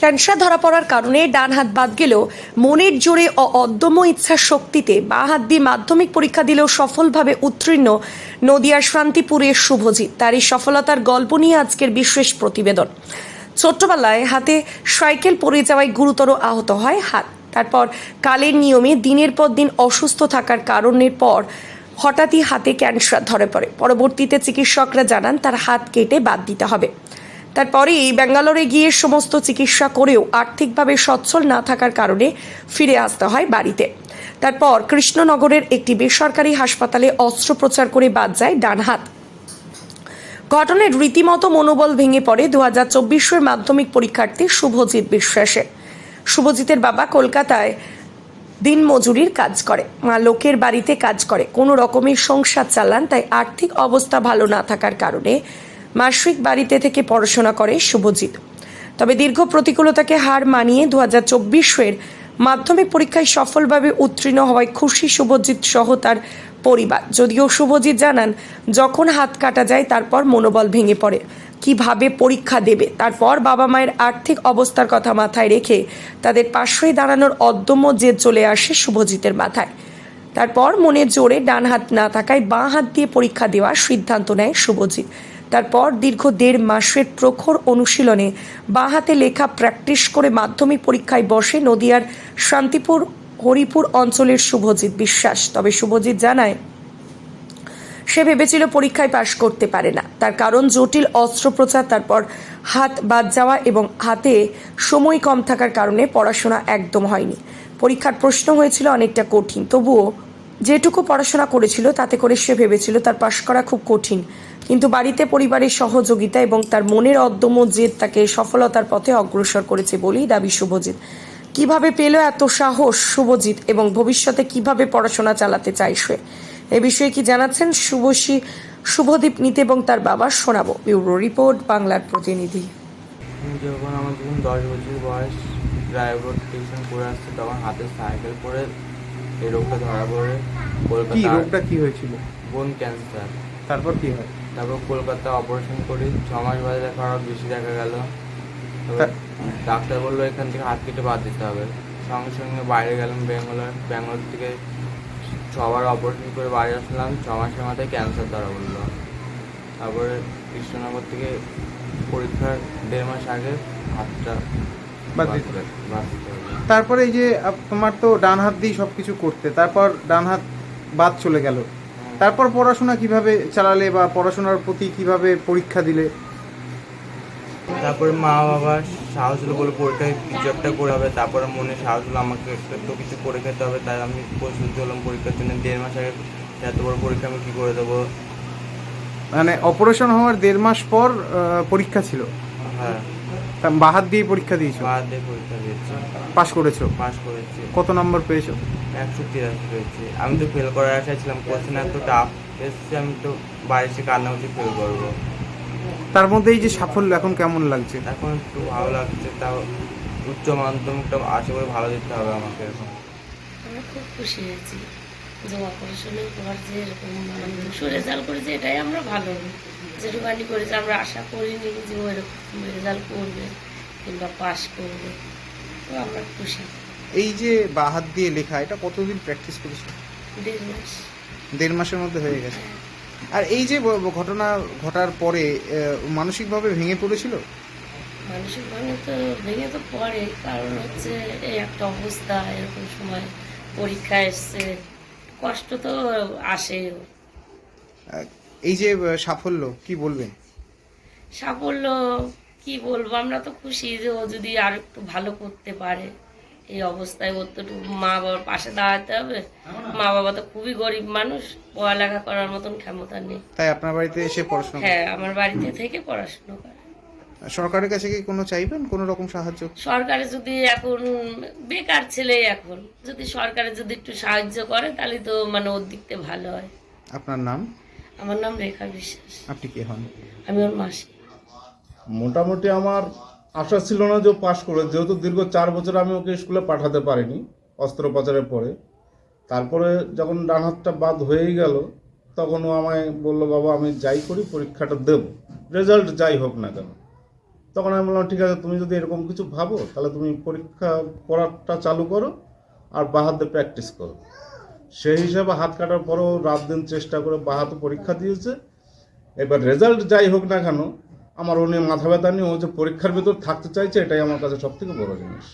Cancer ধরা পড়ার কারণে ডান হাত বাদ গেলেও মনের জোরে ও অদম্য ইচ্ছার শক্তিতে বাঁ হাত দিয়ে মাধ্যমিক পরীক্ষা দিলেও সফলভাবে উত্তীর্ণ নদিয়ার শান্তিপুরের শুভজিৎ। তার এই সফলতার গল্প নিয়ে আজকের বিশেষ প্রতিবেদন। ছোট্টবেলায় হাতে সাইকেল পড়ে যাওয়ায় গুরুতর আহত হয় হাত। তারপর কালের নিয়মে দিনের পর দিন অসুস্থ থাকার কারণের পর হঠাৎই হাতে ক্যান্সার ধরে পড়ে। পরবর্তীতে চিকিৎসকরা জানান, তার হাত কেটে বাদ দিতে হবে। তারপরেই ব্যাঙ্গালোরে গিয়ে সমস্ত চিকিৎসা করেও আর্থিকভাবে সচ্ছল না থাকার কারণে ফিরে আসতে হয় বাড়িতে। তারপর কৃষ্ণনগরের একটি বেসরকারি হাসপাতালে অস্ত্রোপচার করে বাদ যায় ডান হাত। ঘটনায় রীতিমতো মনোবল ভেঙে পড়ে দু হাজার চব্বিশের মাধ্যমিক পরীক্ষার্থী শুভজিৎ বিশ্বাসে। শুভজিতের বাবা কলকাতায় দিনমজুরির কাজ করে। মা লোকের বাড়িতে কাজ করে। কোনো রকমের সংসার চালান, তাই আর্থিক অবস্থা ভালো না থাকার কারণে মাসিক বাড়িতে থেকে পড়াশোনা করে শুভজিৎ। তবে দীর্ঘ প্রতিকূলতাকে হার মানিয়ে দু হাজার চব্বিশের মাধ্যমিক পরীক্ষায় সফলভাবে উত্তীর্ণ হওয়ায় খুশি শুভজিৎ সহ তার পরিবার। যদিও শুভজিৎ জানান, যখন হাত কাটা যায় তারপর মনোবল ভেঙে পড়ে। কীভাবে পরীক্ষা দেবে? তারপর বাবা মায়ের আর্থিক অবস্থার কথা মাথায় রেখে তাদের পাশে দাঁড়ানোর অদম্য জেদ চলে আসে শুভজিতের মাথায়। তারপর মনে জোরে ডান হাত না থাকায় বাঁ হাত দিয়ে পরীক্ষা দেওয়ার সিদ্ধান্ত নেয় শুভজিৎ। তারপর দীর্ঘ দেড় মাসের প্রখর অনুশীলনে বাঁ হাতে লেখা প্র্যাকটিস করে মাধ্যমিক পরীক্ষায় বসে নদিয়ার শান্তিপুর, হরিপুর অঞ্চলের শুভজিৎ বিশ্বাস। তবে শুভজিৎ জানায়, সে ভেবেছিল পরীক্ষায় পাশ করতে পারে না। তার কারণ জটিল অস্ত্রোপচার, তারপর হাত বাদ যাওয়া এবং হাতে সময় কম থাকার কারণে পড়াশোনা একদম হয়নি। পরীক্ষার প্রশ্ন হয়েছিল অনেকটা কঠিন। তবুও যেটুকু পড়াশোনা করেছিল, তাতে করে সে ভেবেছিল তার পাশ করা খুব কঠিন। কিন্তু বাড়িতে পরিবারের সহযোগিতা এবং তার মনের অদ্যম জেদ তাকে সফলতার পথে অগ্রসর করেছে বলেই দাবি শুভজিৎ। কীভাবে পেল এত সাহস শুভজিৎ এবং ভবিষ্যতে কীভাবে পড়াশোনা চালাতে চায় সে? এ বিষয়ে কি জানাচ্ছেন শুভশ্রী শুভদীপ নিতে এবং তার বাবা শোনাবো। ব্যুরো রিপোর্ট বাংলার প্রতিনিধি। যখন আমার যখন দশ বছর বয়স ড্রাইভার টিউশন করে আসছে তখন হাতে সাইকেল করে এই রোগটা ধরা পড়ে। কলকাতা রোগটা কি হয়েছিল? বোন ক্যান্সার তারপর কি হয়? তারপর কলকাতা অপারেশন করি। ছ মাস বাদে দেখা আরও বেশি দেখা গেল। ডাক্তার বলল এখান থেকে হাত কেটে বাদ দিতে হবে। সঙ্গে সঙ্গে বাইরে গেলাম ব্যাঙ্গালোর ব্যাঙ্গালোর থেকে ছবার অপারেশন করে বাড়ি আসলাম। ছ মাসের মাথায় ক্যান্সার ধরা বলল তারপরে কৃষ্ণনগর থেকে পরীক্ষার দেড় মাস আগে হাতটা বাদ বাদ দিতে হবে। তারপরে এই যে তোমার তো ডান হাত দিয়ে সব কিছু করতে। তারপর ডান হাত বাদ চলে গেল। তারপর পড়াশোনা কীভাবে চালালে বা পড়াশোনার প্রতি কীভাবে পরীক্ষা দিলে? তারপরে মা বাবা সাহস হলো বলে পরীক্ষায় কিছু একটা করে হবে তারপরে মনে সাহস হলো আমাকে একটু কিছু করে খেতে হবে তাই আমি প্রস্তুত হলাম পরীক্ষার জন্য। দেড় মাস আগে এত বড় পরীক্ষা আমি কী করে দেবো? মানে অপারেশন হওয়ার দেড় মাস পর পরীক্ষা ছিল? হ্যাঁ। তা বাঁ হাত দিয়ে পরীক্ষা দিয়েছ? বাদ দিয়ে পরীক্ষা দিয়েছি। পাশ করেছ? পাস করেছি। কত নম্বর পেয়েছ? একশো তিরাশি পেয়েছি। আমি তো ফেল করার আশায় ছিলাম কোশ্চেন এত টাফ এসছে আমি তো বাড়ি এসে কান্নাকাটি ফেল করব। তার মধ্যে এই যে সাফল্য এখন কেমন লাগছে? এখন একটু ভালো লাগছে তাও উচ্চ মাধ্যমিকটা আশা করি ভালো দিতে হবে আমাকে। এখন আমরা খুব খুশি হয়েছি যে অপারেশনের পর যে এরকম মানে দুশো রেজাল্ট করেছে এটাই আমরা ভালো। যেটুকানি করেছে আমরা আশা করিনি যে ও এরকম রেজাল্ট করবে কিংবা পাশ করবে। তো আমরা খুশি। এই যে বাঁ হাত দিয়ে লেখা এটা কতদিন প্র্যাকটিস করেছ? দেড় মাস। দেড় মাসের মধ্যে হয়ে গেছে। আর এই যে ঘটনা ঘটার পরে মানসিকভাবে ভেঙে পড়েছিল? মানসিক ভাঙে তো ভেঙে তো পড়ে কারণ হচ্ছে এই একটা অবস্থা এরকম সময় পরীক্ষা এসছে কষ্ট তো আসে। এই যে সাফল্য কি বলবেন? সাফল্য কি বলব? আমরা তো খুশি যে ও যদি আর একটু ভালো করতে পারে। এই অবস্থায় ওর তো মা বাবার পাশে দাঁড়াতে হবে। মা বাবা তো খুবই গরিব মানুষ পড়ালেখা করার মতন ক্ষমতা নেই। তাই আপনার বাড়িতে এসে পড়াশোনা হ্যাঁ আমার বাড়িতে থেকে পড়াশুনো করে। সরকারের কাছে কি কোনো চাইবেন? কোনো রকম সাহায্য? সরকারে যদি এখন বেকার ছেলে এখন যদি সরকারে যদি একটু সাহায্য করে তাহলে তো মানে ওর দিক থেকে ভালো হয়। আপনার নাম? আমার নাম রেখা বিশ্বাস। আপনি কে হন? আমি ওর মাসি। মোটামুটি আমার আশা ছিল না যে পাশ করে যেহেতু দীর্ঘ চার বছর আমি ওকে স্কুলে পাঠাতে পারিনি অস্ত্রোপচারের পরে। তারপরে যখন ডান হাতটা বাদ হয়েই গেল তখন ও আমায় বলল বাবা আমি যাই করি পরীক্ষাটা দেব। রেজাল্ট যাই হোক না কেন। তখন আমি বললাম, ঠিক আছে, তুমি যদি এরকম কিছু ভাবো, তাহলে তুমি পরীক্ষা করাটা চালু করো আর বাহাতে প্র্যাকটিস করো। সেই হিসাবে হাত কাটার পরও রাত দিন চেষ্টা করে বাহাতে পরীক্ষা দিয়েছে। এবার রেজাল্ট যাই হোক না কেন, আমার ও নিয়ে মাথা ব্যথা নিয়ে ও যে পরীক্ষার ভেতর থাকতে চাইছে, এটাই আমার কাছে সব থেকে বড় জিনিস।